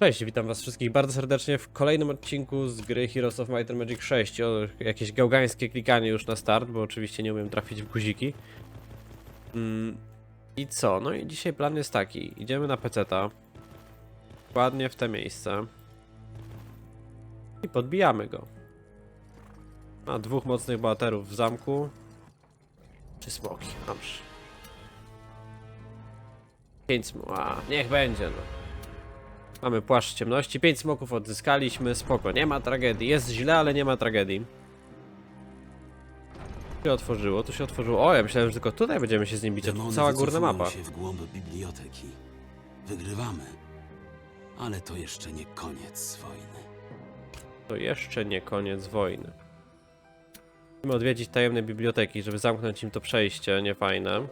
Cześć, witam was wszystkich bardzo serdecznie w kolejnym odcinku z gry Heroes of Might and Magic 6. O, jakieś gałgańskie klikanie już na start, bo oczywiście nie umiem trafić w guziki. Mm, I co? No i dzisiaj plan jest taki. Idziemy na peceta. Ładnie w te miejsce. I podbijamy go. Ma dwóch mocnych bohaterów w zamku. Czy smoki? Mamsz. Pięć smoków. A, niech będzie no. Mamy płaszcz ciemności, 5 smoków odzyskaliśmy, spoko, nie ma tragedii. Jest źle, ale nie ma tragedii. Tu się otworzyło, tu się otworzyło. O, ja myślałem, że tylko tutaj będziemy się z nim bić, a tu Demony cała górna wycofują mapa. się w głąb biblioteki. Wygrywamy. Ale to jeszcze nie koniec wojny. To jeszcze nie koniec wojny. Musimy odwiedzić tajemne biblioteki, żeby zamknąć im to przejście, niefajne.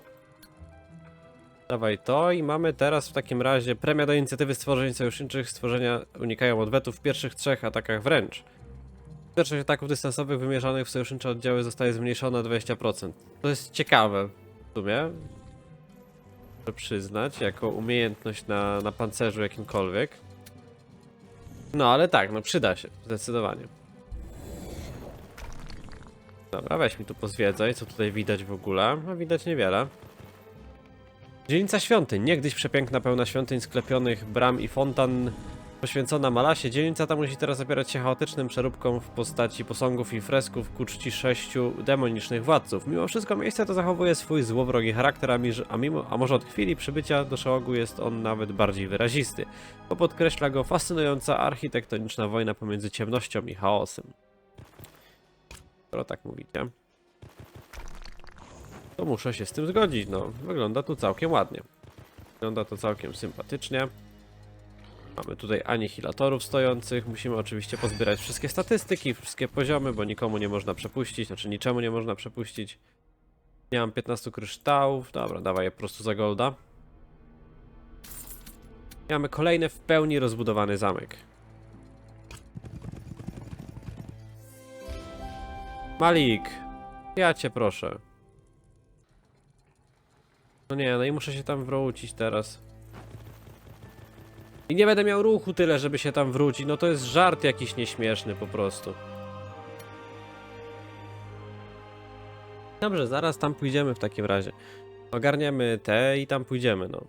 Dawaj to i mamy teraz w takim razie premia do inicjatywy stworzeń sojuszniczych. Stworzenia unikają odwetów w pierwszych trzech atakach wręcz. Skuteczność ataków dystansowych wymierzonych w sojusznicze oddziały zostaje zmniejszona o 20%. To jest ciekawe w sumie. Muszę przyznać, jako umiejętność na, na pancerzu jakimkolwiek. No ale tak, no przyda się, zdecydowanie. Dobra, weź mi tu pozwiedzaj, co tutaj widać w ogóle. No widać niewiele. Dzielnica świątyń, niegdyś przepiękna, pełna świątyń, sklepionych bram i fontan, poświęcona Malasie. Dzielnica ta musi teraz opierać się chaotycznym przeróbkom w postaci posągów i fresków ku czci sześciu demonicznych władców. Mimo wszystko miejsce to zachowuje swój złowrogi charakter, a, mi- a, mimo, a może od chwili przybycia do Szałogu jest on nawet bardziej wyrazisty, bo podkreśla go fascynująca architektoniczna wojna pomiędzy ciemnością i chaosem. Skoro tak mówicie to muszę się z tym zgodzić. No, wygląda tu całkiem ładnie. Wygląda to całkiem sympatycznie. Mamy tutaj anihilatorów stojących. Musimy oczywiście pozbierać wszystkie statystyki, wszystkie poziomy, bo nikomu nie można przepuścić, znaczy niczemu nie można przepuścić. Mam 15 kryształów. Dobra, dawaj je po prostu za golda. Mamy kolejny w pełni rozbudowany zamek. Malik, ja cię proszę. No nie, no i muszę się tam wrócić teraz. I nie będę miał ruchu tyle, żeby się tam wrócić. No to jest żart jakiś nieśmieszny po prostu. Dobrze, zaraz tam pójdziemy w takim razie. Ogarniemy te i tam pójdziemy, no.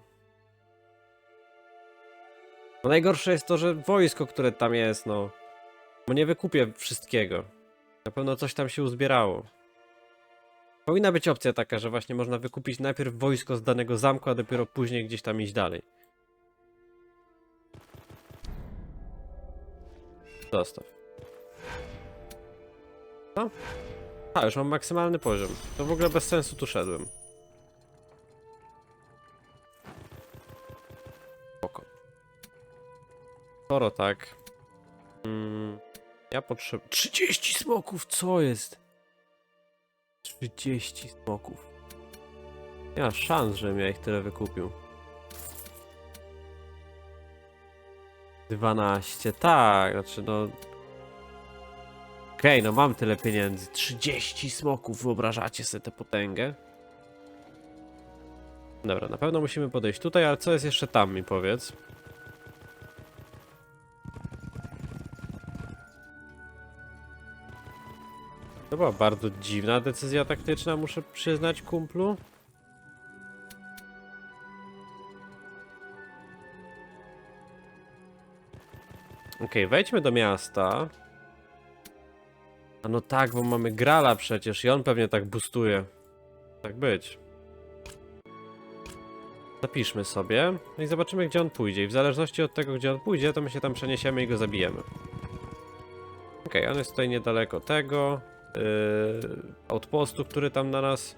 No najgorsze jest to, że wojsko, które tam jest, no. Bo nie wykupię wszystkiego. Na pewno coś tam się uzbierało. Powinna być opcja taka, że właśnie można wykupić najpierw wojsko z danego zamku, a dopiero później gdzieś tam iść dalej. Dostaw. No. A, już mam maksymalny poziom. To w ogóle bez sensu tu szedłem. Spoko. Skoro tak. Mm, ja potrzebuję... 30 smoków, co jest? 30 smoków. Nie ma szans, żebym ja ich tyle wykupił. 12, tak, znaczy no... Okej, no mam tyle pieniędzy. 30 smoków, wyobrażacie sobie tę potęgę? Dobra, na pewno musimy podejść tutaj, ale co jest jeszcze tam, mi powiedz. To była bardzo dziwna decyzja taktyczna, muszę przyznać, kumplu. Okej, wejdźmy do miasta. A no tak, bo mamy Grala przecież i on pewnie tak boostuje. Tak być. Zapiszmy sobie no i zobaczymy, gdzie on pójdzie. I w zależności od tego, gdzie on pójdzie, to my się tam przeniesiemy i go zabijemy. Okej, on jest tutaj niedaleko tego yy, outpostu, który tam na nas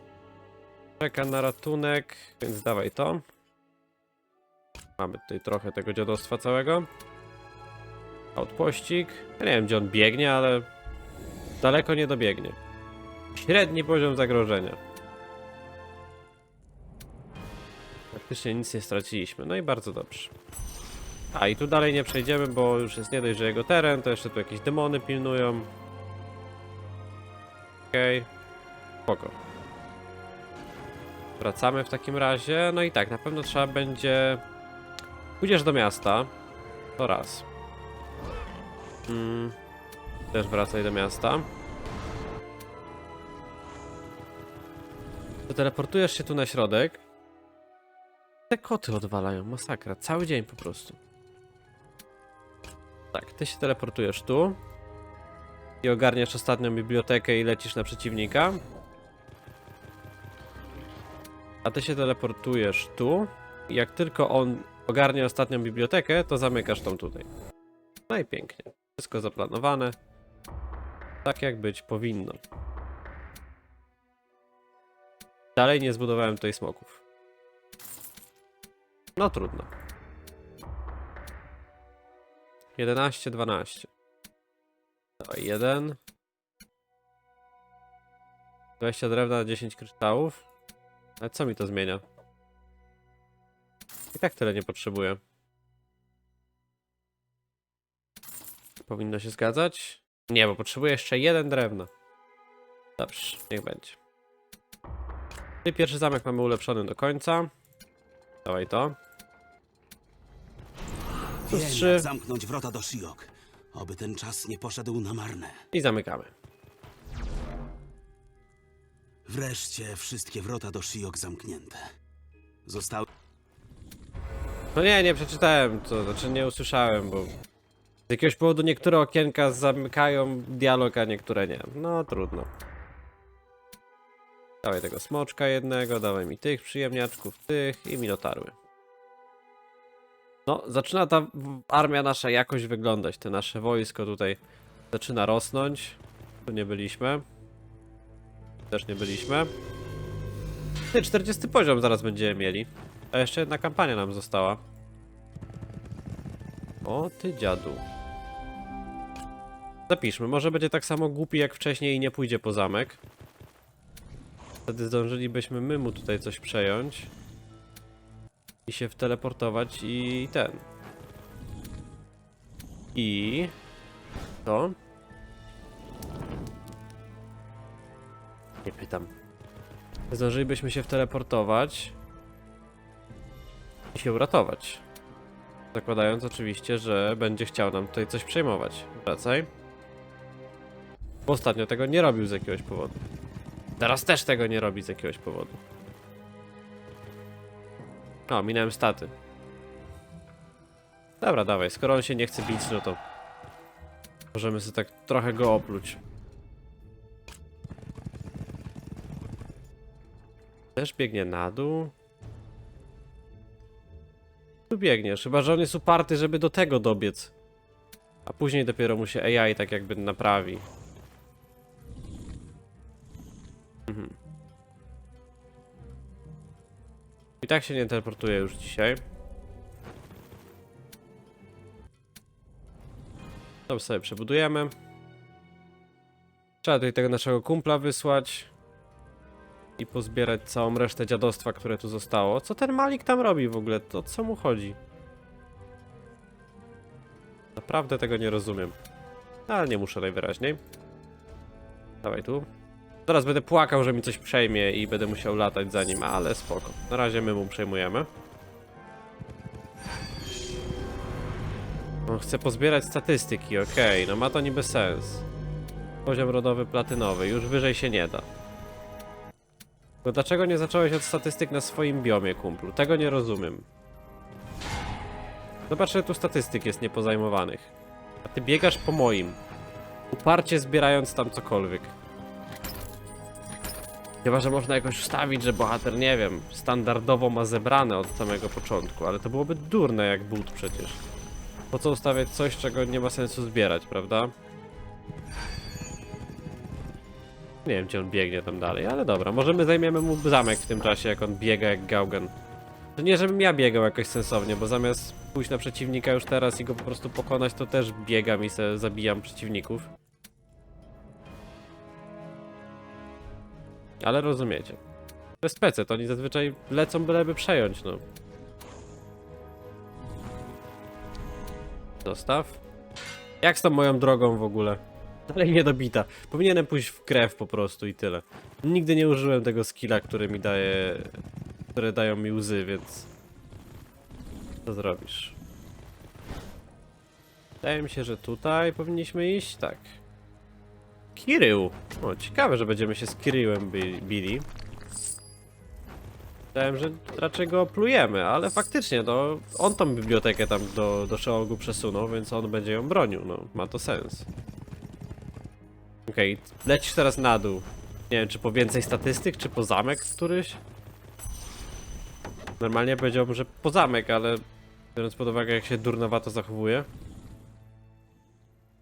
czeka na ratunek, więc dawaj to. Mamy tutaj trochę tego dziadostwa całego. Outpościk. Ja nie wiem, gdzie on biegnie, ale daleko nie dobiegnie. Średni poziom zagrożenia. Praktycznie nic nie straciliśmy, no i bardzo dobrze. A i tu dalej nie przejdziemy, bo już jest nie dość, że jego teren, to jeszcze tu jakieś demony pilnują. Okej. Spoko. Wracamy w takim razie. No i tak, na pewno trzeba będzie... Pójdziesz do miasta. To raz. Mm. Też wracaj do miasta. To teleportujesz się tu na środek. Te koty odwalają, masakra. Cały dzień po prostu. Tak, ty się teleportujesz tu. I ogarniasz ostatnią bibliotekę i lecisz na przeciwnika. A ty się teleportujesz tu. Jak tylko on ogarnie ostatnią bibliotekę, to zamykasz tą tutaj. No i pięknie. Wszystko zaplanowane. Tak jak być powinno. Dalej nie zbudowałem tutaj smoków. No trudno. 11, 12. Dawaj, 1. 20 drewna na 10 kryształów. Ale co mi to zmienia? I tak tyle nie potrzebuję. Powinno się zgadzać? Nie, bo potrzebuję jeszcze jeden drewno. Dobrze, niech będzie. I pierwszy zamek mamy ulepszony do końca. Dawaj to. Plus trzy. zamknąć wrota do Shiok. Oby ten czas nie poszedł na marne. I zamykamy. Wreszcie wszystkie wrota do Shiok zamknięte. Zostały No nie, nie przeczytałem to, znaczy nie usłyszałem, bo z jakiegoś powodu niektóre okienka zamykają dialog, a niektóre nie. No trudno. Dawaj tego smoczka jednego, dawaj mi tych przyjemniaczków, tych i minotarły. No, zaczyna ta armia nasza jakoś wyglądać. Te nasze wojsko tutaj zaczyna rosnąć. Tu nie byliśmy. Też nie byliśmy. Ty, 40 poziom zaraz będziemy mieli. A jeszcze jedna kampania nam została. O ty dziadu. Zapiszmy, może będzie tak samo głupi jak wcześniej i nie pójdzie po zamek. Wtedy zdążylibyśmy my mu tutaj coś przejąć. I się wteleportować i ten. I... To? Nie pytam. Zdążylibyśmy się wteleportować i się uratować. Zakładając oczywiście, że będzie chciał nam tutaj coś przejmować. Wracaj. Bo ostatnio tego nie robił z jakiegoś powodu. Teraz też tego nie robi z jakiegoś powodu. O, minąłem staty. Dobra, dawaj, skoro on się nie chce bić, no to możemy sobie tak trochę go opluć. Też biegnie na dół. Tu biegniesz, chyba że on jest uparty, żeby do tego dobiec. A później dopiero mu się AI tak jakby naprawi. Tak się nie teleportuje już dzisiaj. To sobie przebudujemy. Trzeba tutaj tego naszego kumpla wysłać. I pozbierać całą resztę dziadostwa, które tu zostało. Co ten Malik tam robi w ogóle? To co mu chodzi? Naprawdę tego nie rozumiem. Ale nie muszę najwyraźniej. Dawaj tu. Zaraz będę płakał, że mi coś przejmie i będę musiał latać za nim, ale spoko. Na razie my mu przejmujemy. On chce pozbierać statystyki, okej, no ma to niby sens. Poziom rodowy platynowy, już wyżej się nie da. Tylko dlaczego nie zacząłeś od statystyk na swoim biomie, kumplu? Tego nie rozumiem. Zobacz, że tu statystyk jest niepozajmowanych. A ty biegasz po moim. Uparcie zbierając tam cokolwiek. Chyba, że można jakoś ustawić, że bohater, nie wiem, standardowo ma zebrane od samego początku, ale to byłoby durne jak but przecież. Po co ustawiać coś, czego nie ma sensu zbierać, prawda? Nie wiem, gdzie on biegnie tam dalej, ale dobra, może my zajmiemy mu zamek w tym czasie, jak on biega jak gałgan. To nie, żebym ja biegał jakoś sensownie, bo zamiast pójść na przeciwnika już teraz i go po prostu pokonać, to też biegam i se zabijam przeciwników. Ale rozumiecie. Bez PC to oni zazwyczaj lecą byleby przejąć, no. Dostaw. Jak z tą moją drogą w ogóle? Dalej niedobita. Powinienem pójść w krew po prostu i tyle. Nigdy nie użyłem tego skilla, który mi daje... które dają mi łzy, więc... Co zrobisz? Wydaje mi się, że tutaj powinniśmy iść, tak. Kirył. O, ciekawe, że będziemy się z Kiryłem bi- bili. Myślałem, że raczej go plujemy, ale faktycznie, no, on tą bibliotekę tam do, do Szeogu przesunął, więc on będzie ją bronił, no, ma to sens. Okej, lecisz teraz na dół. Nie wiem, czy po więcej statystyk, czy po zamek któryś? Normalnie powiedziałbym, że po zamek, ale biorąc pod uwagę, jak się durnowato zachowuje.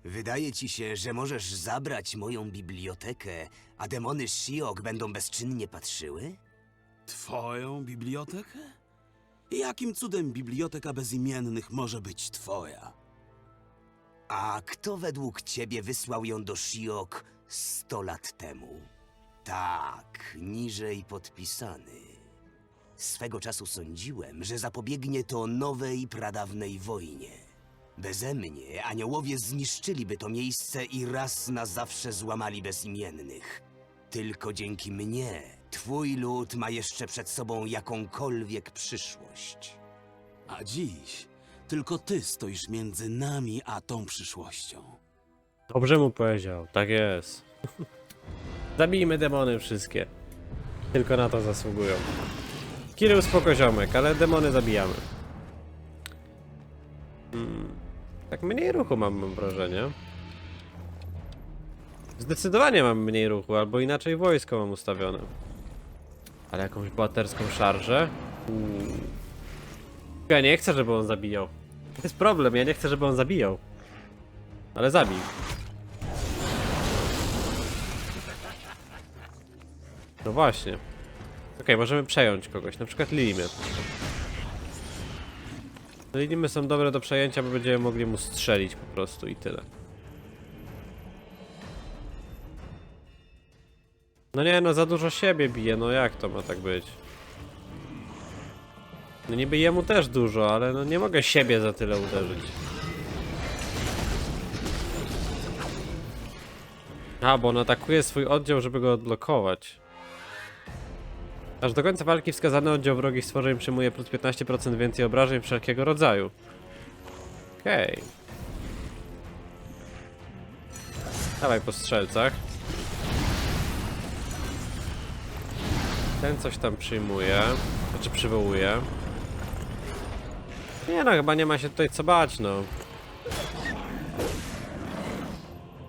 Wydaje ci się, że możesz zabrać moją bibliotekę, a demony Shiok będą bezczynnie patrzyły? Twoją bibliotekę? Jakim cudem biblioteka bezimiennych może być twoja? A kto według ciebie wysłał ją do Shiok 100 lat temu? Tak, niżej podpisany. Swego czasu sądziłem, że zapobiegnie to nowej, pradawnej wojnie. Beze mnie aniołowie zniszczyliby to miejsce i raz na zawsze złamali bezimiennych. Tylko dzięki mnie twój lud ma jeszcze przed sobą jakąkolwiek przyszłość. A dziś tylko ty stoisz między nami a tą przyszłością. Dobrze mu powiedział, tak jest. Zabijmy demony wszystkie. Tylko na to zasługują. Kirył spoko ziomek, ale demony zabijamy. Tak mniej ruchu mam, mam wrażenie. Zdecydowanie mam mniej ruchu, albo inaczej wojsko mam ustawione. Ale jakąś bohaterską szarżę? Uuu. Ja nie chcę, żeby on zabijał. To jest problem, ja nie chcę, żeby on zabijał. Ale zabij. No właśnie. Okej, możemy przejąć kogoś, na przykład Lilimy. Lilimy są dobre do przejęcia, bo będziemy mogli mu strzelić po prostu i tyle. No nie, no za dużo siebie bije, no jak to ma tak być? No niby jemu też dużo, ale no nie mogę siebie za tyle uderzyć. A, bo on atakuje swój oddział, żeby go odblokować. Aż do końca walki wskazany oddział wrogich stworzeń przyjmuje plus 15% więcej obrażeń wszelkiego rodzaju. Okej. Dawaj po strzelcach. Ten coś tam przyjmuje. Znaczy przywołuje. Nie no, chyba nie ma się tutaj co bać, no.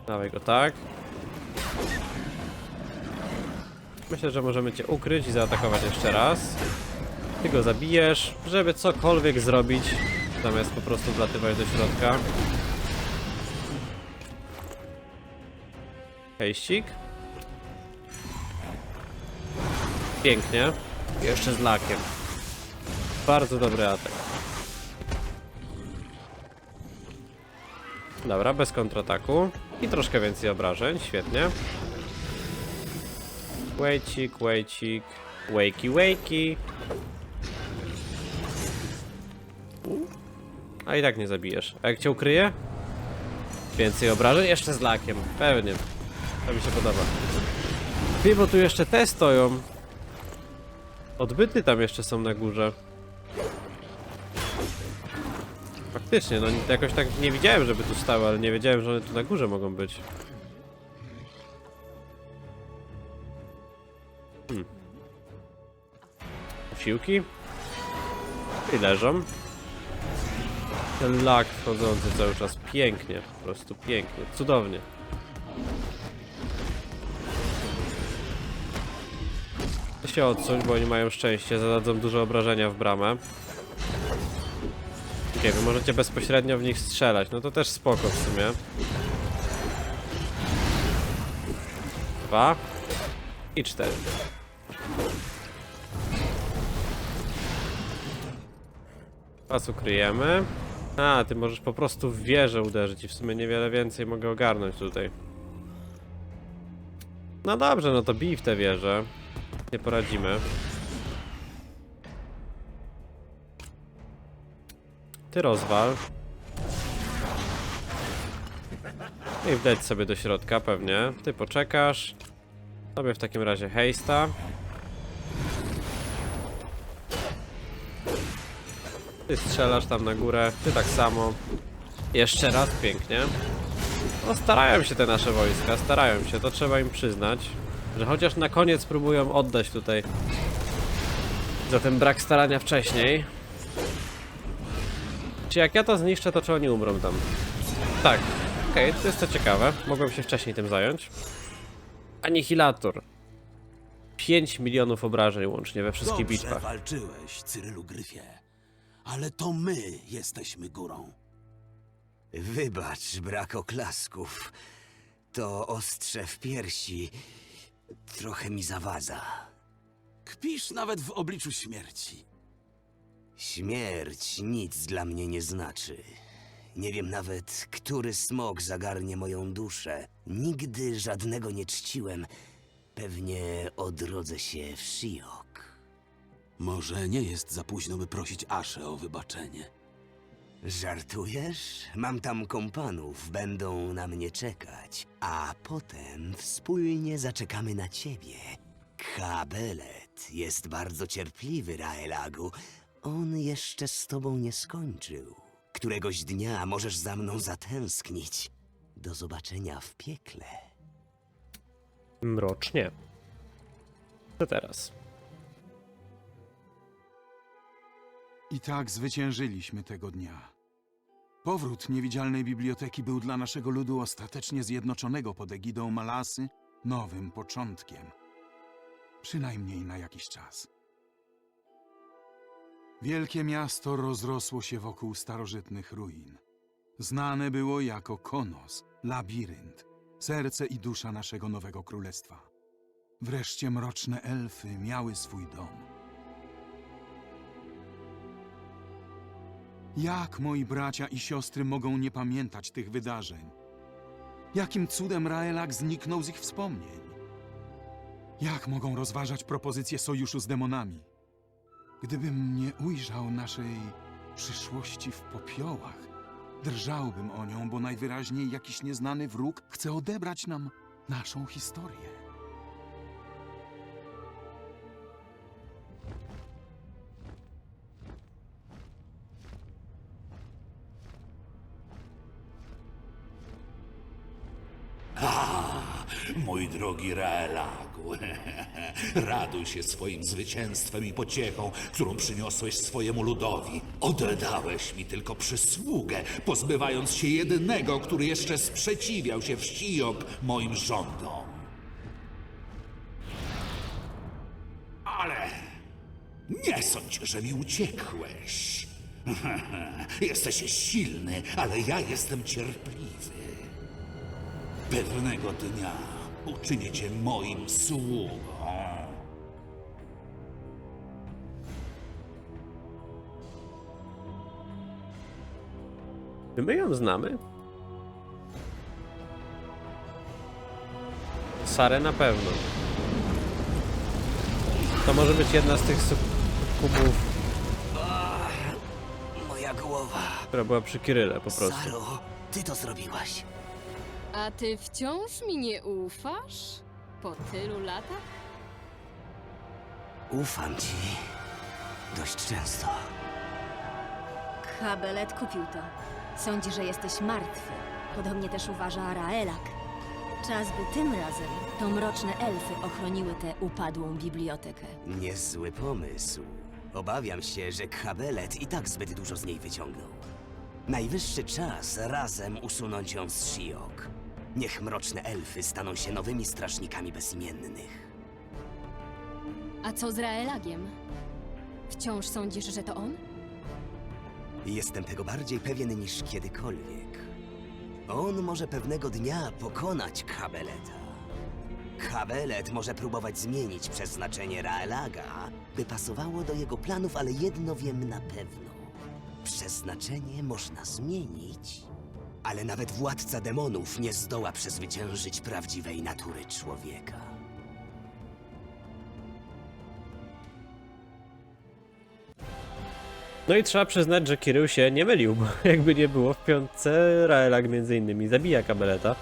Dawaj go tak. Myślę, że możemy cię ukryć i zaatakować jeszcze raz. Ty go zabijesz, żeby cokolwiek zrobić, zamiast po prostu wlatywać do środka. Hejścik. Pięknie. Jeszcze z lakiem. Bardzo dobry atak. Dobra, bez kontrataku. I troszkę więcej obrażeń, świetnie. Wejcik, wejcik. Wakey, wakey. A i tak nie zabijesz. A jak cię ukryje? Więcej obrażeń? Jeszcze z lakiem. Pewnie. To mi się podoba. Ty, bo tu jeszcze te stoją. Odbyty tam jeszcze są na górze. Faktycznie, no jakoś tak nie widziałem, żeby tu stały, ale nie wiedziałem, że one tu na górze mogą być. Siłki. I leżą. Ten lak wchodzący cały czas pięknie, po prostu pięknie, cudownie. Się odsuń, bo oni mają szczęście, zadadzą dużo obrażenia w bramę. Okej, wy możecie bezpośrednio w nich strzelać, no to też spoko w sumie. Dwa. I cztery. Was ukryjemy. A, ty możesz po prostu w wieżę uderzyć i w sumie niewiele więcej mogę ogarnąć tutaj. No dobrze, no to bij w tę wieżę. Nie poradzimy. Ty rozwal. I wdać sobie do środka pewnie. Ty poczekasz. Sobie w takim razie hejsta. Ty strzelasz tam na górę, ty tak samo. Jeszcze raz pięknie. No starają się te nasze wojska, starają się, to trzeba im przyznać. Że chociaż na koniec próbują oddać tutaj za ten brak starania wcześniej. Czy jak ja to zniszczę, to czy oni umrą tam? Tak, okej, to jest to ciekawe. Mogłem się wcześniej tym zająć. Anihilator. 5 milionów obrażeń łącznie we wszystkich Dobrze bitwach. walczyłeś, Cyrylu Gryfie. Ale to my jesteśmy górą. Wybacz, brak oklasków. To ostrze w piersi trochę mi zawadza. Kpisz nawet w obliczu śmierci. Śmierć nic dla mnie nie znaczy. Nie wiem nawet, który smok zagarnie moją duszę. Nigdy żadnego nie czciłem. Pewnie odrodzę się w Shiok. Może nie jest za późno, by prosić Aszę o wybaczenie. Żartujesz? Mam tam kompanów, będą na mnie czekać. A potem wspólnie zaczekamy na ciebie. Kabelet jest bardzo cierpliwy, Raelagu. On jeszcze z tobą nie skończył. Któregoś dnia możesz za mną zatęsknić. Do zobaczenia w piekle. Mrocznie. Co teraz? I tak zwyciężyliśmy tego dnia. Powrót niewidzialnej biblioteki był dla naszego ludu ostatecznie zjednoczonego pod egidą Malasy nowym początkiem. Przynajmniej na jakiś czas. Wielkie miasto rozrosło się wokół starożytnych ruin. Znane było jako Konos, labirynt, serce i dusza naszego nowego królestwa. Wreszcie mroczne elfy miały swój dom. Jak moi bracia i siostry mogą nie pamiętać tych wydarzeń? Jakim cudem Raelak zniknął z ich wspomnień? Jak mogą rozważać propozycję sojuszu z demonami? Gdybym nie ujrzał naszej przyszłości w popiołach, drżałbym o nią, bo najwyraźniej jakiś nieznany wróg chce odebrać nam naszą historię. Drogi Raelagu, raduj się swoim zwycięstwem i pociechą, którą przyniosłeś swojemu ludowi. Oddałeś mi tylko przysługę, pozbywając się jedynego, który jeszcze sprzeciwiał się wścijok moim rządom. Ale nie sądź, że mi uciekłeś. Jesteś silny, ale ja jestem cierpliwy. Pewnego dnia uczynię cię moim sługą. Czy my ją znamy? Sarę na pewno. To może być jedna z tych kubów, Moja głowa. która była przy Kiryle po prostu. Saro, ty to zrobiłaś. A ty wciąż mi nie ufasz? Po tylu latach? Ufam ci. Dość często. Habelet kupił to. Sądzi, że jesteś martwy. Podobnie też uważa Raelak. Czas, by tym razem to mroczne elfy ochroniły tę upadłą bibliotekę. Niezły pomysł. Obawiam się, że Kabelet i tak zbyt dużo z niej wyciągnął. Najwyższy czas razem usunąć ją z Shiok. Niech mroczne elfy staną się nowymi strażnikami bezimiennych. A co z Raelagiem? Wciąż sądzisz, że to on? Jestem tego bardziej pewien niż kiedykolwiek. On może pewnego dnia pokonać Kabeleta. Kabelet może próbować zmienić przeznaczenie Raelaga, by pasowało do jego planów, ale jedno wiem na pewno. Przeznaczenie można zmienić, ale nawet władca demonów nie zdoła przezwyciężyć prawdziwej natury człowieka. No i trzeba przyznać, że Kirył się nie mylił, bo jakby nie było w piątce Raelag między innymi zabija kabeleta.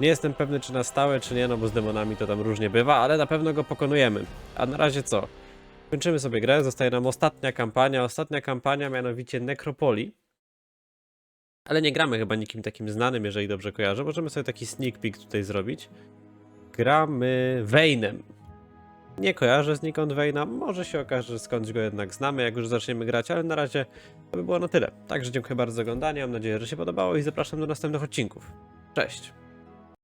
Nie jestem pewny czy na stałe czy nie, no bo z demonami to tam różnie bywa, ale na pewno go pokonujemy. A na razie co? Kończymy sobie grę, zostaje nam ostatnia kampania, ostatnia kampania mianowicie Nekropolii. Ale nie gramy chyba nikim takim znanym, jeżeli dobrze kojarzę. Możemy sobie taki sneak peek tutaj zrobić. Gramy Vayne'em. Nie kojarzę znikąd Vayne'a, może się okaże, że skądś go jednak znamy, jak już zaczniemy grać, ale na razie to by było na tyle. Także dziękuję bardzo za oglądanie, mam nadzieję, że się podobało i zapraszam do następnych odcinków. Cześć!